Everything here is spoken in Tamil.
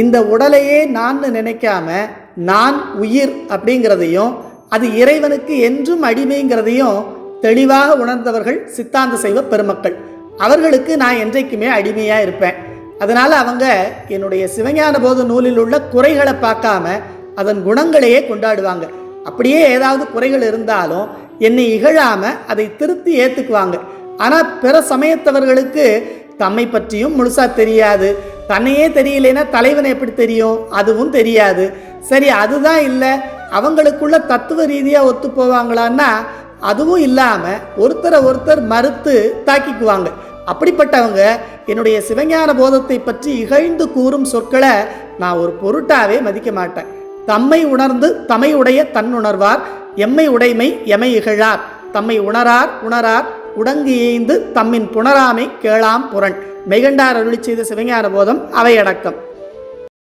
இந்த உடலையே நான் நினைக்காம நான் உயிர் அப்படிங்கிறதையும் அது இறைவனுக்கு என்றும் அடிமைங்கிறதையும் தெளிவாக உணர்ந்தவர்கள் சித்தாந்த செய்வ பெருமக்கள். அவர்களுக்கு நான் என்றைக்குமே அடிமையாக இருப்பேன். அதனால் அவங்க என்னுடைய சிவஞான போத நூலில் உள்ள குறைகளை பார்க்காம அதன் குணங்களையே கொண்டாடுவாங்க. அப்படியே ஏதாவது குறைகள் இருந்தாலும் என்னை இகழாமல் அதை திருத்தி ஏற்றுக்குவாங்க ஆனால் பிற சமயத்தவர்களுக்கு தம்மை பற்றியும் முழுசா தெரியாது. தன்னையே தெரியலைன்னா தலைவனை எப்படி தெரியும்? அதுவும் தெரியாது. சரி அதுதான் இல்லை. அவங்களுக்குள்ள தத்துவ ரீதியாக ஒத்து போவாங்களான்னா அதுவும் இல்லாமல் ஒருத்தரை ஒருத்தர் மறுத்து தாக்கிக்குவாங்க. அப்படிப்பட்டவங்க என்னுடைய சிவஞான போதத்தை பற்றி இகழ்ந்து கூறும் சொற்களை நான் ஒரு பொருட்டாவே மதிக்க மாட்டேன். தம்மை உணர்ந்து தம்மை உடைய தன்னுணர்வார் எம்மை உடைமை எமை இகழார். தம்மை உணரார் உணரார் உடங்கு ஏய்ந்து தம்மின் புணராமை கேளாம் புரண் மெய்கண்டார் அருளி செய்த சிவஞான போதம் அவையடக்கம்.